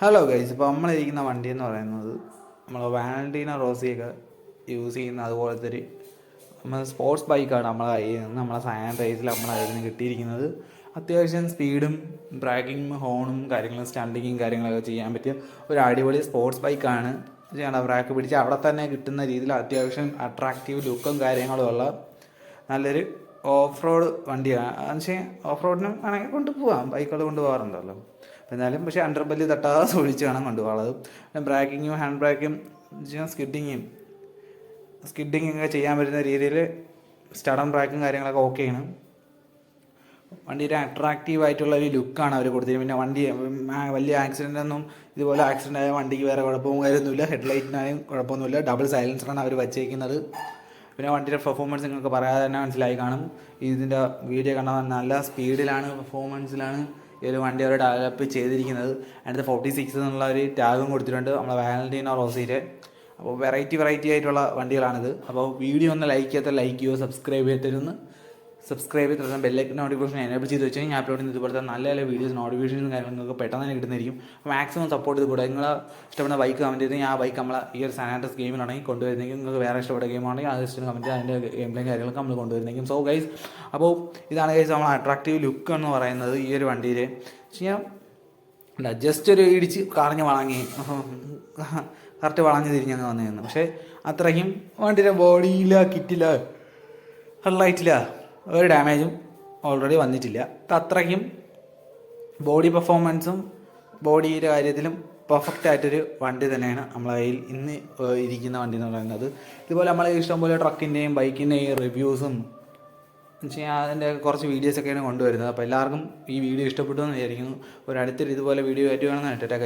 Hello guys ഇപ്പോൾ നമ്മളിരിക്കുന്ന വണ്ടി എന്ന് പറയുന്നത് നമ്മൾ വാലന്റീന റോസിയൊക്കെ യൂസ് ചെയ്യുന്ന അതുപോലത്തെ ഒരു നമ്മൾ സ്പോർട്സ് ബൈക്കാണ് നമ്മളെ കയ്യിൽ നിന്ന് നമ്മളെ സാനിറ്റൈസിൽ റേസിൽ നമ്മളെ കയ്യിൽ നിന്ന് കിട്ടിയിരിക്കുന്നത്. അത്യാവശ്യം സ്പീഡും ബ്രാക്കിങ്ങും ഹോണും കാര്യങ്ങളും സ്റ്റണ്ടിങ്ങും കാര്യങ്ങളൊക്കെ ചെയ്യാൻ പറ്റിയ ഒരു അടിപൊളി സ്പോർട്സ് ബൈക്കാണ് ചെയ്യണം ബ്രാക്ക് പിടിച്ച് അവിടെ തന്നെ കിട്ടുന്ന രീതിയിൽ അത്യാവശ്യം അട്രാക്റ്റീവ് ലുക്കും കാര്യങ്ങളും ഉള്ള നല്ലൊരു ഓഫ് റോഡ് വണ്ടിയാണ് എന്നുവെച്ചാൽ ഓഫ് റോഡിനും ആണെങ്കിൽ കൊണ്ടുപോകാം ബൈക്കുകൾ കൊണ്ടുപോകാറുണ്ടല്ലോ എന്നാലും പക്ഷേ അണ്ടർ ബെല്ല് തട്ടാതെ സൂക്ഷിച്ച് വേണം പിന്നെ ബ്രാക്കിങ്ങും ഹാൻഡ് ബ്രാക്കും സ്കിഡിങ്ങും സ്കിഡിങ് ഒക്കെ ചെയ്യാൻ പറ്റുന്ന രീതിയിൽ സ്റ്റഡൻ ബ്രാക്കും കാര്യങ്ങളൊക്കെ ഓക്കെയാണ് വണ്ടിയുടെ അട്രാക്റ്റീവ് ആയിട്ടുള്ള ഒരു ലുക്കാണ് അവർ കൊടുത്തിരിക്കുന്നത്. പിന്നെ വണ്ടി വലിയ ആക്സിഡന്റ് ഒന്നും ഇതുപോലെ ആക്സിഡന്റ് ആയ വണ്ടിക്ക് വേറെ കുഴപ്പവും കാര്യമൊന്നുമില്ല. ഹെഡ്ലൈറ്റിനായും കുഴപ്പമൊന്നുമില്ല. ഡബിൾ സൈലൻസറാണ് അവർ വച്ചേക്കുന്നത്. പിന്നെ വണ്ടിയുടെ പെർഫോമൻസ് നിങ്ങൾക്ക് പറയാതെ തന്നെ മനസ്സിലായി കാണും. ഇതിന്റെ വീഡിയോ കണ്ടാൽ നല്ല സ്പീഡിലാണ് പെർഫോമൻസിലാണ് ഈ ഒരു വണ്ടി അവർ ഡെവലപ്പ് ചെയ്തിരിക്കുന്നത്. അതിനകത്ത് ഫോർട്ടി സിക്സ് എന്നുള്ള ഒരു ടാഗും കൊടുത്തിട്ടുണ്ട്. നമ്മളെ വാലന്റീനോ റോസീര് അപ്പോൾ വെറൈറ്റി വെറൈറ്റി ആയിട്ടുള്ള വണ്ടികളാണിത്. അപ്പോൾ വീഡിയോ ഒന്ന് ലൈക്ക് ചെയ്യാത്ത ലൈക്ക് ചെയ്യുമോ സബ്സ്ക്രൈബ് ചെയ്തിരുന്ന് സബ്സ്ക്രൈബ് ചെയ്ത് ബെല്ലൈക്ക് നോട്ടിഫിക്കേഷൻ എനേബിൾ ചെയ്ത് വെച്ചാൽ ഞാൻ അപ്ലോഡ് ചെയ്യുന്ന ഇതുപോലത്തെ നല്ല നല്ല വീഡിയോസ് നോട്ടിഫിക്കേഷൻസും കാര്യങ്ങളൊക്കെ പെട്ടെന്ന് തന്നെ കിട്ടുന്നതായിരിക്കും. മാക്സിമം സപ്പോർട്ട് ചെയ്ത് കൂടെ. നിങ്ങൾ ഇഷ്ടപ്പെടുന്ന ബൈക്ക് കമന്റ് ചെയ്ത് ആ ബൈക്ക് നമ്മൾ ഈ ഒരു സാനാൻഡസ് ഗെയിമിലാണെങ്കിൽ കൊണ്ടുവരുന്നെങ്കിൽ നിങ്ങൾക്ക് വേറെ ഇഷ്ടപ്പെട്ട ഗെയിമാണെങ്കിൽ അത് ജസ്റ്റ് കമന്റ് അതിന്റെ ഗെയിം പ്ലേയും കാര്യങ്ങളൊക്കെ നമ്മൾ കൊണ്ടുവരുന്നെങ്കിൽ സോ ഗൈസ് അപ്പോൾ ഇതാണ് ഗൈസ് നമ്മൾ അട്രാക്റ്റീവ് ലുക്ക് എന്ന് പറയുന്നത് ഈ ഒരു വണ്ടിയിൽ പക്ഷേ ഞാൻ ജസ്റ്റ് ഒരു ഇടിച്ച് കറഞ്ഞ് വളങ്ങി. കറക്റ്റ് വളഞ്ഞ് തിരിഞ്ഞങ്ങ് വന്നിരുന്നു. പക്ഷേ അത്രയ്ക്കും വണ്ടിയുടെ ബോഡിയില്ല കിറ്റില്ല ഹെഡ്ലൈറ്റില്ല ഒരു ഡാമേജും ഓൾറെഡി വന്നിട്ടില്ല. അത്രയ്ക്കും ബോഡി പെർഫോമൻസും ബോഡിയുടെ കാര്യത്തിലും പെർഫെക്റ്റ് ആയിട്ടൊരു വണ്ടി തന്നെയാണ് നമ്മളെ കയ്യിൽ ഇന്ന് ഇരിക്കുന്ന വണ്ടി എന്ന് പറയുന്നത്. ഇതുപോലെ നമ്മളെ ഇഷ്ടംപോലെ ട്രക്കിന്റെയും ബൈക്കിന്റെയും റിവ്യൂസും വെച്ചാൽ അതിന്റെ കുറച്ച് വീഡിയോസൊക്കെയാണ് കൊണ്ടുവരുന്നത്. അപ്പോൾ എല്ലാവർക്കും ഈ വീഡിയോ ഇഷ്ടപ്പെട്ടു എന്ന് വിചാരിക്കുന്നു. ഒരു അടുത്തൊരു ഇതുപോലെ വീഡിയോ ആയിട്ട് ഇട്ടിട്ടൊക്കെ